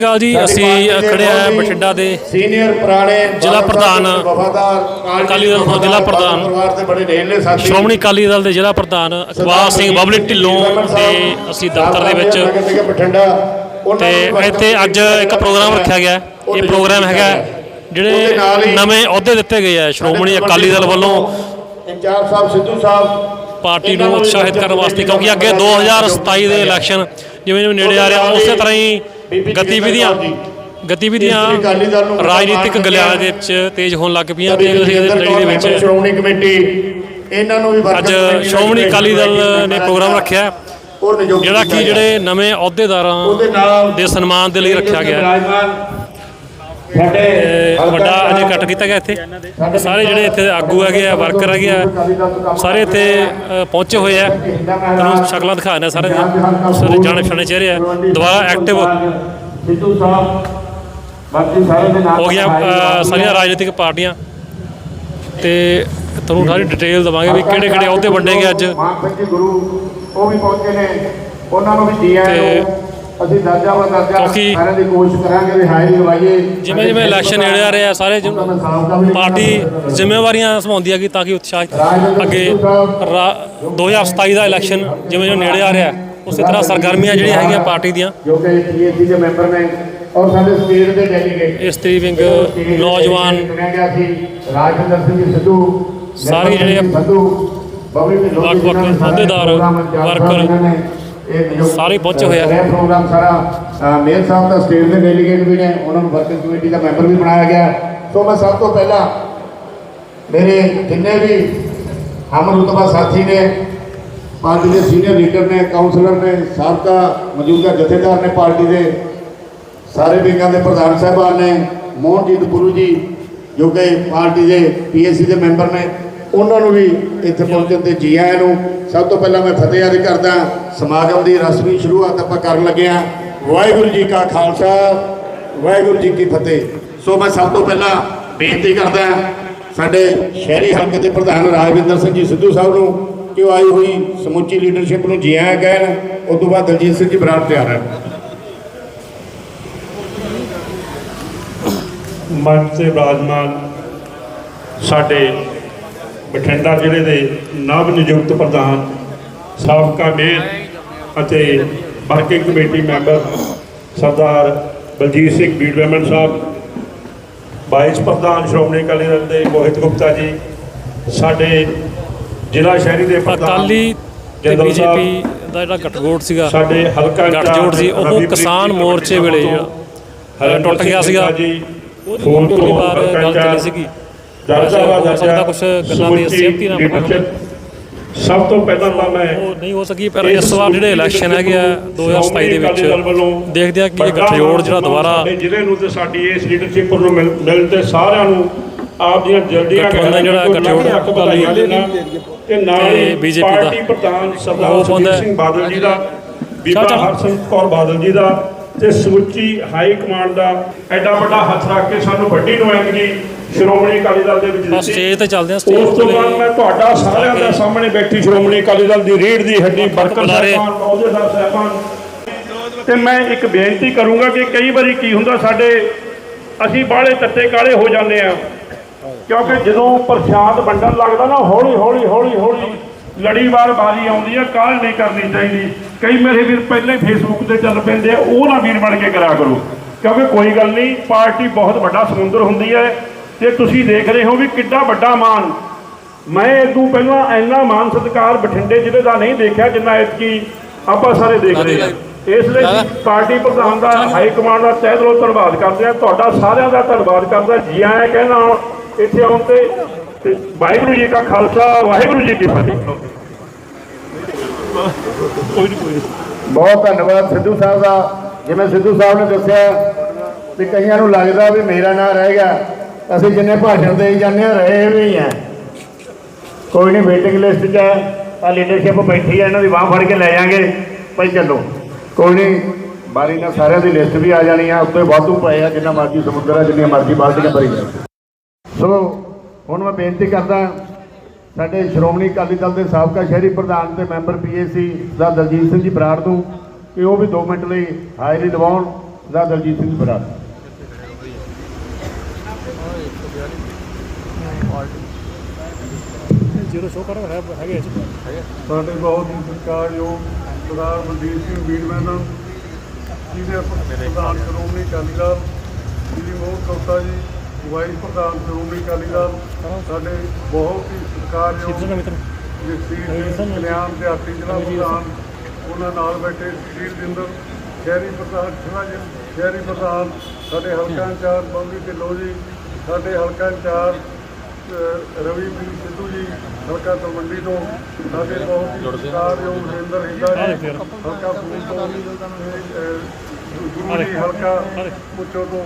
ਗੱਲ ਜੀ ਅਸੀਂ ਖੜੇ ਆ ਬਠਿੰਡਾ ਦੇ ਸੀਨੀਅਰ ਪੁਰਾਣੇ ਜ਼ਿਲ੍ਹਾ ਪ੍ਰਧਾਨ, ਵਫਾਦਾਰ ਅਕਾਲੀ ਦਲ ਤੋਂ ਜ਼ਿਲ੍ਹਾ ਪ੍ਰਧਾਨ, ਪਰਿਵਾਰ ਦੇ ਬੜੇ ਨੇੜਲੇ ਸਾਥੀ ਸ਼੍ਰੋਮਣੀ ਅਕਾਲੀ ਦਲ ਦੇ ਜ਼ਿਲ੍ਹਾ ਪ੍ਰਧਾਨ ਇਕਬਾਲ ਸਿੰਘ ਬਬਲੀ ਢਿੱਲੋਂ ਦੇ ਅਸੀਂ ਦਫ਼ਤਰ ਦੇ ਵਿੱਚ ਤੇ ਇੱਥੇ ਅੱਜ ਇੱਕ ਪ੍ਰੋਗਰਾਮ ਰੱਖਿਆ ਗਿਆ। ਇਹ ਪ੍ਰੋਗਰਾਮ ਹੈਗਾ ਜਿਹੜੇ ਨਵੇਂ ਅਹੁਦੇ ਦਿੱਤੇ ਗਏ ਆ ਸ਼੍ਰੋਮਣੀ ਅਕਾਲੀ ਦਲ ਵੱਲੋਂ। ਇੰਚਾਰਜ ਸਾਹਿਬ ਸਿੱਧੂ ਸਾਹਿਬ ਪਾਰਟੀ ਨੂੰ ਉਤਸ਼ਾਹਿਤ ਕਰਨ ਵਾਸਤੇ ਕਿਉਂਕਿ ਅੱਗੇ 2027 ਦੇ ਇਲੈਕਸ਼ਨ ਜਿਵੇਂ ਜਿਵੇਂ ਨੇੜੇ ਆ ਰਿਹਾ ਉਸੇ ਤਰ੍ਹਾਂ ਹੀ ਗਤੀਵਿਧੀਆਂ ਗਤੀਵਿਧੀਆਂ ਰਾਜਨੀਤਿਕ ਗਲਿਆਰੇ ਦੇ ਵਿੱਚ ਤੇਜ਼ ਹੋਣ ਲੱਗ ਪਈਆਂ ਤੇ ਅਸੀਂ ਲੜੀ ਦੇ ਵਿੱਚ ਸ਼੍ਰੋਮਣੀ ਕਮੇਟੀ ਇਹਨਾਂ ਨੂੰ ਵੀ ਅੱਜ ਸ਼੍ਰੋਮਣੀ ਅਕਾਲੀ ਦਲ ਨੇ ਪ੍ਰੋਗਰਾਮ ਰੱਖਿਆ ਜਿਹੜਾ ਕਿ ਜਿਹੜੇ ਨਵੇਂ ਅਹੁਦੇਦਾਰਾਂ ਦੇ ਸਨਮਾਨ ਦੇ ਲਈ ਰੱਖਿਆ ਗਿਆ ਹੈ। ਸਾਡੇ ਵੱਡਾ ਅਜੇ ਕੱਟ ਕੀਤਾ ਗਿਆ ਇੱਥੇ। ਸਾਰੇ ਜਿਹੜੇ ਇੱਥੇ ਆਗੂ ਹੈਗੇ ਆ ਵਰਕਰ ਹੈਗੇ ਆ ਸਾਰੇ ਇੱਥੇ ਪਹੁੰਚੇ ਹੋਏ ਆ। ਤੁਹਾਨੂੰ ਸ਼ਕਲਾਂ ਦਿਖਾ ਦਿੰਦੇ ਸਾਰੇ। ਸਾਰੇ ਜਾਣੇ ਪਛਾਣੇ ਚਿਹਰੇ ਆ। ਦੁਬਾਰਾ ਐਕਟਿਵ ਸਿੱਧੂ ਸਾਹਿਬ ਬਾਕੀ ਸਾਰੇ ਦੇ ਨਾਲ ਹੋ ਗਿਆ ਸਾਰੀਆਂ ਰਾਜਨੀਤਿਕ ਪਾਰਟੀਆਂ। ਤੇ ਤੁਹਾਨੂੰ ਸਾਰੀ ਡਿਟੇਲ ਦਵਾਂਗੇ ਵੀ ਕਿਹੜੇ ਕਿਹੜੇ ਅਹੁਦੇ ਵੰਡੇ ਗਏ ਅੱਜ। ਸਿੰਘ ਗੁਰੂ ਉਹ ਵੀ ਪਹੁੰਚੇ ਨੇ। ਉਹਨਾਂ ਨੂੰ ਵੀ ਨੂੰ ਅਸੀਂ ਦਰਜਾ ਵਾ ਦਰਜਾ ਸਾਰਿਆਂ ਦੀ ਕੋਸ਼ਿਸ਼ ਕਰਾਂਗੇ ਵੀ ਹਾਜ਼ਰੀ ਲਵਾਈਏ। ਜਿਵੇਂ ਜਿਵੇਂ ਇਲੈਕਸ਼ਨ ਨੇੜੇ ਆ ਰਿਹਾ ਸਾਰੇ ਪਾਰਟੀ ਜ਼ਿੰਮੇਵਾਰੀਆਂ ਸੰਭਾਉਂਦੀ ਹੈਗੀ ਤਾਂ ਕਿ ਉਤਸ਼ਾਹਿਤ ਅੱਗੇ ਰਾ- 2027 ਦਾ ਇਲੈਕਸ਼ਨ ਜਿਵੇਂ ਜਿਵੇਂ ਨੇੜੇ ਆ ਰਿਹਾ ਉਸੇ ਤਰ੍ਹਾਂ ਸਰਗਰਮੀਆਂ ਜਿਹੜੀਆਂ ਹੈਗੀਆਂ ਪਾਰਟੀ ਦੀਆਂ। ਜੋ ਕਿ ਪੀਐਸਸੀ ਦੇ ਮੈਂਬਰ ਨੇ ਔਰ ਸਾਡੇ ਸਟੇਟ ਦੇ ਡੈਲੀਗੇਟ ਇਸਤਰੀ ਵਿੰਗ ਨੌਜਵਾਨ ਰਾਜਵਿੰਦਰ ਸਿੰਘ ਸਿੱਧੂ ਸਾਰੇ ਜਿਹੜੇ ਸੰਧੂ ਜੀ ਵੱਖ-ਵੱਖ ਜਿਨ੍ਹਾਂ ਨੇ ਸਾਰਾ ਅਹੁਦੇਦਾਰ, ਵਰਕਰ ਸਾਰੇ ਪਹੁੰਚੇ ਹੋਏ ਆ। ਪ੍ਰੋਗਰਾਮ ਸਾਰਾ ਮੇਅਰ ਸਾਹਿਬ ਦਾ ਸਟੇਟ ਦੇ ਡੈਲੀਗੇਟ ਵੀ ਨੇ ਉਹਨਾਂ ਨੂੰ ਵਰਕਿੰਗ ਕਮੇਟੀ ਦਾ ਮੈਂਬਰ ਵੀ ਬਣਾਇਆ ਗਿਆ ਸੋ ਮੈਂ ਸਭ ਤੋਂ ਪਹਿਲਾਂ ਮੇਰੇ ਜਿੰਨੇ ਵੀ ਹਮ ਰੁਤਬਾ ਸਾਥੀ ਨੇ ਪਾਰਟੀ ਦੇ ਸੀਨੀਅਰ ਲੀਡਰ ਨੇ ਕਾਉਂਸਲਰ ਨੇ ਸਾਬਕਾ ਮੌਜੂਦਾ ਜਥੇਦਾਰ ਨੇ ਪਾਰਟੀ ਦੇ ਸਾਰੇ ਵਿੰਗਾਂ ਦੇ ਪ੍ਰਧਾਨ ਸਾਹਿਬਾਨ ਨੇ ਮੋਹਨਜੀਤ ਗੁਰੂ ਜੀ ਜੋ ਕਿ ਪਾਰਟੀ ਦੇ ਪੀਐਸਸੀ ਦੇ ਮੈਂਬਰ ਨੇ ਉਹਨਾਂ ਨੂੰ ਵੀ ਇੱਥੇ ਪਹੁੰਚਣ ਤੇ ਜੀ ਆਇਆਂ ਨੂੰ। ਸਭ ਤੋਂ ਪਹਿਲਾਂ ਮੈਂ ਫਤਿਹ ਅਰਜ਼ ਕਰਦਾ, ਸਮਾਗਮ ਦੀ ਰਸਮੀ ਸ਼ੁਰੂਆਤ ਆਪਾਂ ਕਰਨ ਲੱਗੇ ਹਾਂ। ਵਾਹਿਗੁਰੂ ਜੀ ਕਾ ਖਾਲਸਾ, ਵਾਹਿਗੁਰੂ ਜੀ ਕੀ ਫਤਿਹ। ਸੋ ਮੈਂ ਸਭ ਤੋਂ ਪਹਿਲਾਂ ਬੇਨਤੀ ਕਰਦਾ ਸਾਡੇ ਸ਼ਹਿਰੀ ਹਲਕੇ ਦੇ ਪ੍ਰਧਾਨ ਰਾਜਵਿੰਦਰ ਸਿੰਘ ਜੀ ਸਿੱਧੂ ਸਾਹਿਬ ਨੂੰ ਕਿ ਉਹ ਆਈ ਹੋਈ ਸਮੁੱਚੀ ਲੀਡਰਸ਼ਿਪ ਨੂੰ ਜੀ ਆਇਆਂ ਕਹਿਣ। ਉਸ ਤੋਂ ਬਾਅਦ ਦਲਜੀਤ ਸਿੰਘ ਜੀ ਬਰਾੜ ਤਿਆਰ ਹੈ ਮੰਚ ਤੇ ਵਿਰਾਜਮਾਨ ਸਾਡੇ ਬਠਿੰਡਾ ਜ਼ਿਲ੍ਹੇ ਦੇ ਨਵ ਨਿਯੁਕਤ ਪ੍ਰਧਾਨ ਸਾਬਕਾ ਮੇਅਰ ਅਤੇ working committee member Sardar Baljit Singh ਬੀਡਵੈਮਨ ਸਾਹਿਬ ਵਾਈਸ ਪ੍ਰਧਾਨ ਸ਼੍ਰੋਮਣੀ ਅਕਾਲੀ ਦਲ ਦੇ ਮੋਹਿਤ ਗੁਪਤਾ ਜੀ ਸਾਡੇ ਜ਼ਿਲ੍ਹਾ ਸ਼ਹਿਰੀ ਦੇ ਪ੍ਰਧਾਨ ਅਕਾਲੀ ਤੇ ਬੀਜੇਪੀ ਦਾ ਜਿਹੜਾ ਗੱਠਜੋੜ ਸੀਗਾ ਸਾਡੇ ਹਲਕਾ ਗੱਠਜੋੜ ਸੀ ਉਹ ਕਿਸਾਨ ਮੋਰਚੇ ਵੇਲੇ ਜਿਹੜਾ ਟੁੱਟ ਗਿਆ ਸੀਗਾ। ਜੀ ਉਹਦੀ ਫੋਨ ਤੋਂ ਵਾਰ ਗੱਲ ਚੱਲੀ ਸੀਗੀ ਦਰਜਾ ਵਾ ਗੱਲਾਂ ਦੀ ਨਾਲ। ਸਭ ਤੋਂ ਪਹਿਲਾਂ ਤਾਂ ਮੈਂ ਉਹ ਨਹੀਂ ਹੋ ਸਕੀ ਪਰ ਇਸ ਵਾਰ ਜਿਹੜੇ ਇਲੈਕਸ਼ਨ ਹੈਗੇ ਆ 2027 ਦੇ ਵਿੱਚ ਦੇਖਦੇ ਆ ਕਿ ਇਹ ਗੱਠਜੋੜ ਜਿਹੜਾ ਦੁਬਾਰਾ ਜ਼ਿਲ੍ਹੇ ਨੂੰ ਤੇ ਸਾਡੀ ਇਸ ਲੀਡਰਸ਼ਿਪ ਨੂੰ ਮਿਲ ਤੇ ਸਾਰਿਆਂ ਨੂੰ ਆਪ ਦੀਆਂ ਜਲਦੀਆਂ ਗਠਬੰਧਨ ਜਿਹੜਾ ਗੱਠਜੋੜ ਹੱਕ ਵਧਾਈਆਂ ਦੇਣਾ ਤੇ ਨਾਲ ਹੀ BJP ਦਾ ਪਾਰਟੀ ਪ੍ਰਧਾਨ ਸਰਦਾਰ ਸਿੰਘ ਬਾਦਲ ਜੀ ਦਾ ਬੀਬਾ। ਹਰਸਿਮਰਤ ਕੌਰ ਬਾਦਲ ਜੀ ਦਾ ਤੇ ਸਮੁੱਚੀ ਹਾਈ ਕਮਾਂਡ ਦਾ ਐਡਾ ਵੱਡਾ ਹੱਥ ਰੱਖ ਕੇ ਸਾਨੂੰ ਵੱਡੀ ਨੁਮਾਇੰਦਗੀ ਸ਼੍ਰੋਮਣੀ ਅਕਾਲੀ ਦਲ ਦੇ ਵਿੱਚ ਦਿੱਤੀ ਸਟੇਜ ਤੇ ਚੱਲਦੇ ਆ ਸਟੇਜ ਉਸ ਤੋਂ ਬਾਅਦ ਮੈਂ ਤੁਹਾਡਾ ਸਾਰਿਆਂ ਦੇ ਸਾਹਮਣੇ ਬੈਠੀ ਸ਼੍ਰੋਮਣੀ ਅਕਾਲੀ ਦਲ ਦੀ ਰੀੜ ਦੀ ਹੱਡੀ ਬੁਲਾਰੇ। ਸਾਹਿਬਾਨ ਅਹੁਦੇਦਾਰ ਸਾਹਿਬਾਨ। ਤੇ ਮੈਂ ਇੱਕ ਬੇਨਤੀ ਕਰੂੰਗਾ ਕਿ ਕਈ ਵਾਰੀ ਕੀ ਹੁੰਦਾ ਸਾਡੇ ਅਸੀਂ ਬਾਹਲੇ ਤੱਤੇ ਕਾਲੇ ਹੋ ਜਾਂਦੇ ਆ ਕਿਉਂਕਿ ਜਦੋਂ ਪ੍ਰਸ਼ਾਦ ਵੰਡਣ ਲੱਗਦਾ ਨਾ ਹੌਲੀ ਹੌਲੀ ਹੌਲੀ ਹੌਲੀ ਲੜੀਵਾਰ ਬਾਰੀ ਆਉਂਦੀ ਆ ਕਾਲ ਨਹੀਂ ਕਰਨੀ ਚਾਹੀਦੀ। ਕਈ ਮੇਰੇ ਵੀਰ ਪਹਿਲਾਂ ਹੀ ਫੇਸਬੁੱਕ ਤੇ ਚੱਲ ਪੈਂਦੇ ਆ ਉਹ ਨਾ ਵੀਰ ਬਣ ਕੇ ਕਰਿਆ ਕਰੋ। ਕਿਉਂਕਿ ਕੋਈ ਗੱਲ ਨਹੀਂ ਪਾਰਟੀ ਬਹੁਤ ਵੱਡਾ ਸਮੁੰਦਰ ਹੁੰਦੀ ਹੈ। ਤੇ ਤੁਸੀਂ ਦੇਖ ਰਹੇ ਹੋ ਵੀ ਕਿੱਡਾ ਵੱਡਾ ਮਾਨ ਮੈਂ ਇਦੋਂ ਪਹਿਲਾਂ ਇੰਨਾ ਮਾਨ ਸਤਿਕਾਰ ਬਠਿੰਡੇ ਜ਼ਿਲ੍ਹੇ ਦਾ ਨਹੀਂ ਦੇਖਿਆ ਜਿੰਨਾ ਐਤਕੀ ਆਪਾਂ ਸਾਰੇ ਦੇਖ ਰਹੇ ਹਾਂ। ਇਸ ਲਈ ਪਾਰਟੀ ਪ੍ਰਧਾਨ ਦਾ ਹਾਈ ਕਮਾਂਡ ਦਾ ਤਹਿ ਦਿਲੋਂ ਧੰਨਵਾਦ ਕਰਦੇ ਆ ਤੁਹਾਡਾ ਸਾਰਿਆਂ ਦਾ ਧੰਨਵਾਦ ਕਰਦਾ। ਜੀ ਆਇਆਂ ਕਹਿੰਦਾ ਇੱਥੇ ਆਉਣ ਤੇ ਤੇ ਵਾਹਿਗੁਰੂ ਜੀ ਕਾ ਖਾਲਸਾ ਵਾਹਿਗੁਰੂ ਜੀ ਕੀ ਫਤਿਹ। ਬਹੁਤ ਧੰਨਵਾਦ ਸਿੱਧੂ ਸਾਹਿਬ ਦਾ। ਜਿਵੇਂ ਸਿੱਧੂ ਸਾਹਿਬ ਨੇ ਦੱਸਿਆ ਵੀ ਕਈਆਂ ਨੂੰ ਲੱਗਦਾ ਵੀ ਮੇਰਾ ਨਾਂ ਰਹਿ ਗਿਆ। ਅਸੀਂ ਜਿੰਨੇ ਭਾਸ਼ਣ ਦੇ ਜਾਂਦੇ ਹਾਂ, ਰਹੇ ਵੀ ਹੀ। ਆ ਕੋਈ ਨਹੀਂ ਵੇਟਿੰਗ ਲਿਸਟ 'ਚ ਆ ਲੀਡਰਸ਼ਿਪ ਬੈਠੀ ਆ ਇਹਨਾਂ ਦੀ ਬਾਹ ਫੜ ਕੇ ਲੈ ਜਾਾਂਗੇ। ਭਾਈ ਚੱਲੋ। ਕੋਈ ਨਹੀਂ, ਬਾਰੀ ਨਾਲ ਸਾਰਿਆਂ ਦੀ ਲਿਸਟ ਵੀ ਆ ਜਾਣੀ ਆ, ਉੱਤੇ ਵਾਧੂ ਪਏ ਆ, ਜਿੰਨਾ ਮਰਜ਼ੀ ਸਮੁੰਦਰ ਆ, ਜਿੰਨੀਆਂ ਮਰਜ਼ੀ ਬਾਲਟੀਆਂ ਭਰੀ ਜਾ ਸੋ ਹੁਣ ਮੈਂ ਬੇਨਤੀ ਕਰਦਾ, ਸਾਡੇ ਸ਼੍ਰੋਮਣੀ ਅਕਾਲੀ ਦਲ ਦੇ ਸਾਬਕਾ ਸ਼ਹਿਰੀ ਪ੍ਰਧਾਨ ਤੇ ਮੈਂਬਰ ਪੀਏਸੀ ਦਾ ਦਲਜੀਤ ਸਿੰਘ ਜੀ ਬਰਾੜ ਨੂੰ, ਕਿ ਉਹ ਵੀ 2 ਮਿੰਟ ਲਈ ਹਾਜ਼ਰੀ ਦਿਵਾਉਣ, ਦਾ ਦਲਜੀਤ ਸਿੰਘ ਬਰਾੜ ਜ਼ੀਰੋ ਸ਼ੋ ਕਰ ਹੈਗੇ ਇਹ 'ਚ। ਸਾਡੇ ਬਹੁਤ ਹੀ ਸਤਿਕਾਰਯੋਗ ਸਰਦਾਰ ਮਨਦੀਪ ਸਿੰਘ ਵੀਰਮੈਨ ਜਿਹਦੇ ਪ੍ਰਧਾਨ ਸ਼੍ਰੋਮਣੀ ਅਕਾਲੀ ਦਲ ਸ਼੍ਰੀ ਮੋਹਨ ਕੌਤਾ ਜੀ ਵਾਈਸ ਪ੍ਰਧਾਨ ਸ਼੍ਰੋਮਣੀ ਅਕਾਲੀ ਦਲ ਸਾਡੇ ਬਹੁਤ ਹੀ ਸਤਿਕਾਰਯੋਗ ਜਗਸੀਰ ਕਲਿਆਣ ਦੇ ਆਰਟੀ ਜ਼ਿਲ੍ਹਾ ਪ੍ਰਧਾਨ ਉਹਨਾਂ ਨਾਲ ਬੈਠੇ ਸ੍ਰੀ ਜਿੰਦਰ ਸ਼ਹਿਰੀ ਪ੍ਰਧਾਨ ਸ਼ਿਵਾਜੀ ਸ਼ਹਿਰੀ ਪ੍ਰਧਾਨ ਸਾਡੇ ਹਲਕਾ ਇੰਚਾਰਜ ਬੰਬੀ ਢਿੱਲੋਂ ਜੀ ਸਾਡੇ ਹਲਕਾ ਇੰਚਾਰਜ ਰਵੀ ਸਿੰਘ ਸਿੱਧੂ ਜੀ ਹਲਕਾ ਤਲਵੰਡੀ ਤੋਂ ਸਾਡੇ ਬਹੁਤ ਹੀ ਸਤਿਕਾਰਯੋਗ ਨਰਿੰਦਰ ਹਿੰਦਾ ਜੀ ਹਲਕਾ ਫੂਲ ਤੋਂ ਗੁਰੂ ਜੀ ਹਲਕਾ ਪੁੱਛੋ ਤੋਂ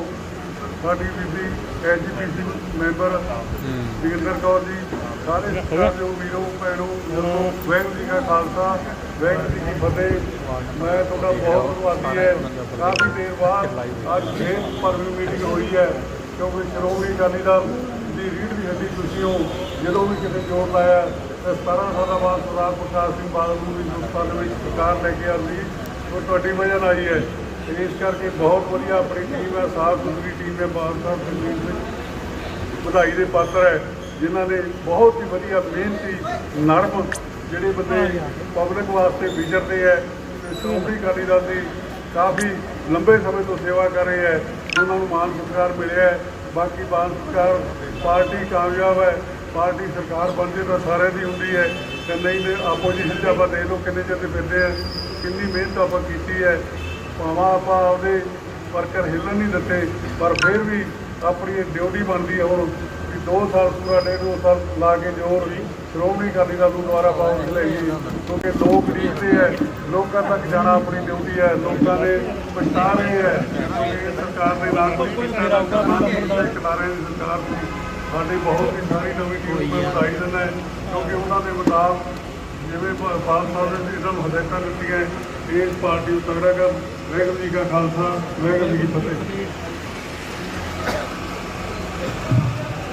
ਸਾਡੀ ਬੀਬੀ ਐਜੀਪੀਸੀ ਮੈਂਬਰ ਜੋਗਿੰਦਰ ਕੌਰ ਜੀ ਸਾਰੇ ਸਤਿਕਾਰਯੋਗ ਵੀਰੋ ਭੈਣੋ ਵਾਹਿਗੁਰੂ ਜੀ ਕਾ ਖਾਲਸਾ ਵਾਹਿਗੁਰੂ ਜੀ ਕੀ ਫਤਿਹ। ਮੈਂ ਤੁਹਾਡਾ ਬਹੁਤ ਧੰਨਵਾਦੀ ਹੈ। ਕਾਫੀ ਦੇਰ ਬਾਅਦ ਅੱਜ ਫੇਰ ਭਰਵੀਂ ਮੀਟਿੰਗ ਹੋਈ ਹੈ। ਕਿਉਂਕਿ ਸ਼੍ਰੋਮਣੀ ਅਕਾਲੀ ਦਲ ਦੀ ਰੀੜ ਦੀ ਹੱਡੀ ਤੁਸੀਂ ਹੋ ਜਦੋਂ ਵੀ ਕਿਤੇ ਜੋਰ ਲਾਇਆ, ਤੇ 17 ਸਾਲਾਂ ਬਾਅਦ ਸਰਦਾਰ ਪ੍ਰਕਾਸ਼ ਸਿੰਘ ਬਾਦਲ ਨੂੰ ਵੀ ਹਿੰਦੁਸਤਾਨ ਦੇ ਵਿੱਚ ਸਰਕਾਰ ਲੈ ਕੇ ਆਉਂਦੀ। ਉਹ ਤੁਹਾਡੀ ਵਜ੍ਹਾ ਨਾਲ ਆਈ ਹੈ। ਇਸ ਕਰਕੇ ਬਹੁਤ ਵਧੀਆ ਆਪਣੀ ਟੀਮ ਹੈ ਸਾਫ਼ ਸੁਥਰੀ ਟੀਮ ਹੈ, ਬਾਦਲ ਸਾਹਿਬ ਸੰਗੀਤ ਸਿੰਘ ਵਧਾਈ ਦੇ ਪਾਤਰ ਹੈ, ਜਿਨ੍ਹਾਂ ਨੇ ਬਹੁਤ ਹੀ ਵਧੀਆ ਮਿਹਨਤੀ, ਨਰਮ ਜਿਹੜੇ ਬੰਦੇ ਪਬਲਿਕ ਵਾਸਤੇ ਵਿਚਰਦੇ ਹੈ, ਤੇ ਸ਼੍ਰੋਮਣੀ ਅਕਾਲੀ ਦਲ ਦੀ ਕਾਫੀ ਲੰਬੇ ਸਮੇਂ ਤੋਂ ਸੇਵਾ ਕਰ ਰਹੇ ਹੈ। ਉਹਨਾਂ ਨੂੰ ਮਾਨ ਸਤਿਕਾਰ ਮਿਲਿਆ ਹੈ, ਬਾਕੀ ਮਾਨ ਸਤਿਕਾਰ ਪਾਰਟੀ ਕਾਮਯਾਬ ਹੈ, ਪਾਰਟੀ ਸਰਕਾਰ ਬਣਦੀ ਤਾਂ ਸਾਰਿਆਂ ਦੀ ਹੁੰਦੀ ਹੈ, ਤੇ ਨਹੀਂ ਤੇ ਆਪੋਜੀਸ਼ਨ 'ਚ ਆਪਾਂ ਦੇਖ ਲਓ ਕਿੰਨੇ ਚਿਰ ਦੇ ਫਿਰਦੇ ਆ, ਕਿੰਨੀ ਮਿਹਨਤ ਆਪਾਂ ਕੀਤੀ ਹੈ, ਭਾਵਾਂ ਆਪਾਂ ਆਪਦੇ ਵਰਕਰ ਹਿੱਲਣ ਨਹੀਂ ਦਿੱਤੇ, ਪਰ ਫਿਰ ਵੀ ਆਪਣੀ ਡਿਊਟੀ ਬਣਦੀ ਹੈ ਹੁਣ 2 ਸਾਲ ਪੂਰਾ ਨੇ ਦੋ ਸਾਲ ਲਾ ਕੇ ਜੋਰ ਸ਼੍ਰੋਮਣੀ ਅਕਾਲੀ ਦਲ ਨੂੰ ਦੁਆਰਾ ਵਾਪਸ ਲੈਣੀ ਕਿਉਂਕਿ ਲੋਕ ਰੀਝਦੇ ਹੈ, ਲੋਕਾਂ ਤੱਕ ਜਾਣਾ ਆਪਣੀ ਡਿਊਟੀ ਹੈ, ਲੋਕਾਂ ਨੇ ਪਛਤਾ ਰਹੇ ਹੈ, ਕਿਉਂਕਿ ਸਰਕਾਰ ਨੇ ਨਾ ਕੋਈ ਕੀਤਾ ਨਾ ਕਰਨਾ ਕਿਨਾਰੇ ਦੀ ਸਰਕਾਰ ਨੂੰ ਸਾਡੀ ਬਹੁਤ ਹੀ ਸਾਰੀ ਨਵੀਂ ਟੀਮ ਨੂੰ ਵਧਾਈ ਦਿੰਦਾ ਹੈ, ਕਿਉਂਕਿ ਉਹਨਾਂ ਦੇ ਮੁਤਾਬਕ ਜਿਵੇਂ ਪ- ਪਾਲ ਸਾਹਿਬ ਨੇ ਇਹਨਾਂ ਹਦਾਇਤਾਂ ਦਿੱਤੀਆਂ ਇਸ ਪਾਰਟੀ ਨੂੰ ਤਗੜਾ ਕਰ, ਵਾਹਿਗੁਰੂ ਜੀ ਕਾ ਖਾਲਸਾ, ਵਾਹਿਗੁਰੂ ਜੀ ਕੀ ਫਤਿਹ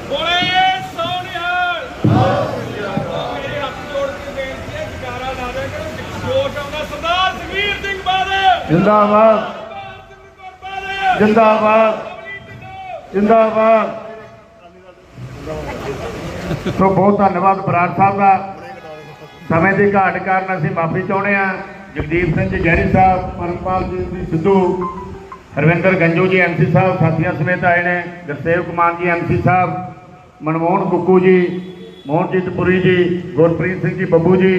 ਬੋਲੇ ਸੋਨਿਹਾਲ ਮੇਰੇ ਹੱਥ ਜੋੜ ਕੇ ਬੇਨਤੀ ਹੈ ਜਕਾਰਾ ਲਾ ਦੇ ਕਰੋ ਜੋਸ਼ ਆਉਂਦਾ ਸਰਦਾਰ ਜਗਵੀਰ ਸਿੰਘ ਬਾਦਲ। ਜਿੰਦਾਬਾਦ। ਜਿੰਦਾਬਾਦ। ਜਿੰਦਾਬਾਦ। ਸੋ ਬਹੁਤ ਧੰਨਵਾਦ ਬਰਾੜ ਸਾਹਿਬ ਦਾ। ਸਮੇਂ ਦੀ ਘਾਟ ਕਾਰਨ ਅਸੀਂ ਮਾਫੀ ਚਾਹੁੰਦੇ ਹਾਂ। ਜਗਦੀਪ ਸਿੰਘ ਜੀ ਗਹਿਰੀ ਸਾਹਿਬ, ਪਰਮਪਾਲ ਜੀ ਜੀ, ਸਿੱਧੂ, ਹਰਵਿੰਦਰ ਗੰਜੂ ਜੀ ਐਮਸੀ ਸਾਹਿਬ, ਸਾਥੀਆਂ ਸਮੇਤ ਆਏ ਨੇ। ਗੁਰਸੇਵ ਕੁਮਾਰ ਜੀ ਐਮਸੀ ਸਾਹਿਬ, ਮਨਮੋਹਨ ਕੁੱਕੂ ਜੀ, ਮੋਹਨਜੀਤ ਪੁਰੀ ਜੀ, ਗੁਰਪ੍ਰੀਤ ਸਿੰਘ ਜੀ, ਬੱਬੂ ਜੀ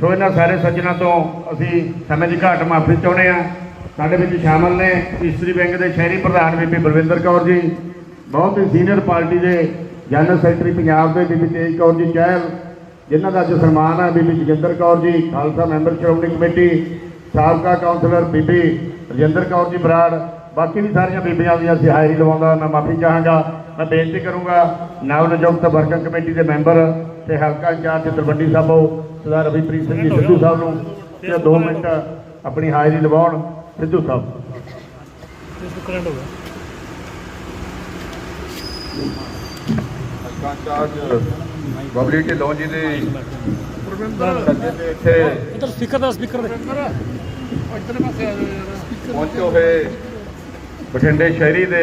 ਸੋ ਇਹਨਾਂ ਸਾਰੇ ਸੱਜਣਾ ਤੋਂ ਅਸੀਂ ਸਮੇਂ ਦੀ ਘਾਟ ਮਾਫੀ ਚਾਹੁੰਦੇ ਹਾਂ। ਸਾਡੇ ਵਿੱਚ ਸ਼ਾਮਲ ਨੇ ਇਸਤਰੀ ਬੈਂਕ ਦੇ ਸ਼ਹਿਰੀ ਪ੍ਰਧਾਨ ਬੀਬੀ ਬਲਵਿੰਦਰ ਕੌਰ ਜੀ, ਬਹੁਤ ਹੀ ਸੀਨੀਅਰ ਪਾਰਟੀ ਦੇ ਜਨਰਲ ਸੈਕਟਰੀ ਪੰਜਾਬ ਦੇ ਬੀਬੀ ਤੇਜ ਕੌਰ ਜੀ ਚਹਿਲ ਜਿਨ੍ਹਾਂ ਦਾ ਅੱਜ ਸਨਮਾਨ ਹੈ ਬੀਬੀ ਜੋਗਿੰਦਰ ਕੌਰ ਜੀ, ਖਾਲਸਾ ਮੈਂਬਰ ਸ਼੍ਰੋਮਣੀ ਕਮੇਟੀ, ਸਾਬਕਾ ਕਾਉਂਸਲਰ ਬੀਬੀ ਰਜਿੰਦਰ ਕੌਰ ਜੀ ਬਰਾੜ, ਬਾਕੀ ਵੀ ਸਾਰੀਆਂ ਬੀਬੀਆਂ ਦੀ ਅਸੀਂ ਹਾਜ਼ਰੀ ਲਵਾਉਂਦਾ ਮੈਂ ਮਾਫੀ ਚਾਹਾਂਗਾ, ਮੈਂ ਬੇਨਤੀ ਕਰੂੰਗਾ ਨਵ ਨਿਯੁਕਤ ਵਰਕਿੰਗ ਕਮੇਟੀ ਦੇ ਮੈਂਬਰ ਤੇ ਹਲਕਾ ਇੰਚਾਰਜ ਤਲਵੰਡੀ ਸਾਬੋ ਸਰਦਾਰ ਰਵੀਪ੍ਰੀਤ ਸਿੰਘ ਜੀ ਸਿੱਧੂ ਸਾਹਿਬ ਨੂੰ ਤੇ 2 ਮਿੰਟ ਆਪਣੀ ਹਾਜ਼ਰੀ ਲਵਾਉਣ ਸਿੱਧੂ ਸਾਹਿਬ ਕਰੰਟ ਹੋ ਗਿਆ ਕਾਂਚਾਜ ਬਬਲੀ ਢਿੱਲੋਂ ਜੀ ਦੇ ਇੱਥੇ ਇੱਧਰ ਸਪੀਕਰ ਦਾ ਸਪੀਕਰ ਦੇ ਪਹੁੰਚੇ ਹੋਏ ਬਠਿੰਡੇ ਸ਼ਹਿਰੀ ਦੇ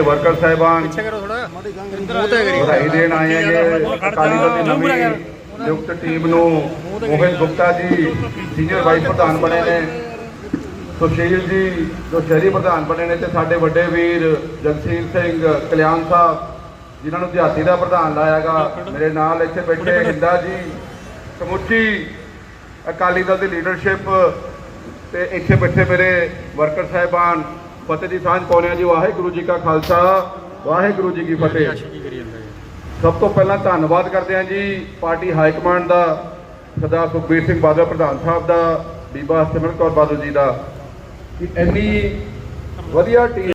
ਵਰਕਰ ਸਾਹਿਬਾਨ ਵਧਾਈ ਦੇਣ ਆਏ ਹੈਗੇ ਅਕਾਲੀ ਦਲ ਦੀ ਨਵੀਂ ਨਿਯੁਕਤ ਟੀਮ ਨੂੰ ਮੋਹਿਤ ਗੁਪਤਾ ਜੀ ਸੀਨੀਅਰ ਵਾਈਸ ਪ੍ਰਧਾਨ ਬਣੇ ਨੇ। ਸੁਸ਼ੀਲ ਜੀ, ਜੋ ਸ਼ਹਿਰੀ ਪ੍ਰਧਾਨ ਬਣੇ ਨੇ ਤੇ ਸਾਡੇ ਵੱਡੇ ਵੀਰ ਜਗਸੀਰ ਸਿੰਘ ਕਲਿਆਣ ਸਾਹਿਬ, ਜਿਨ੍ਹਾਂ ਨੂੰ ਦਿਹਾਤੀ ਦਾ ਪ੍ਰਧਾਨ ਲਾਇਆਗਾ ਮੇਰੇ ਨਾਲ ਇੱਥੇ ਬੈਠੇ ਹਿੰਦਾ ਜੀ, ਸਮੁੱਚੀ ਅਕਾਲੀ ਦਲ ਦੀ ਲੀਡਰਸ਼ਿਪ ਤੇ ਇੱਥੇ ਬੈਠੇ ਮੇਰੇ ਵਰਕਰ ਸਾਹਿਬਾਨ, ਫਤਿਹ ਦੀ ਸਾਂਝ ਪਾਉਂਦੇ ਹਾਂ ਜੀ, ਵਾਹਿਗੁਰੂ ਜੀ ਕਾ ਖਾਲਸਾ, ਵਾਹਿਗੁਰੂ ਜੀ ਕੀ ਫਤਿਹ। ਸਭ ਤੋਂ ਪਹਿਲਾਂ ਧੰਨਵਾਦ ਕਰਦੇ ਹਾਂ ਜੀ ਪਾਰਟੀ ਹਾਈ ਕਮਾਂਡ ਦਾ ਸਰਦਾਰ ਸੁਖਬੀਰ ਸਿੰਘ ਬਾਦਲ, ਪ੍ਰਧਾਨ ਸਾਹਿਬ ਦਾ, ਬੀਬਾ ਸਿਮਰਨ ਕੌਰ ਬਾਦਲ ਜੀ ਦਾ। ਕਿ ਇੰਨੀ ਵਧੀਆ ਟੀਮ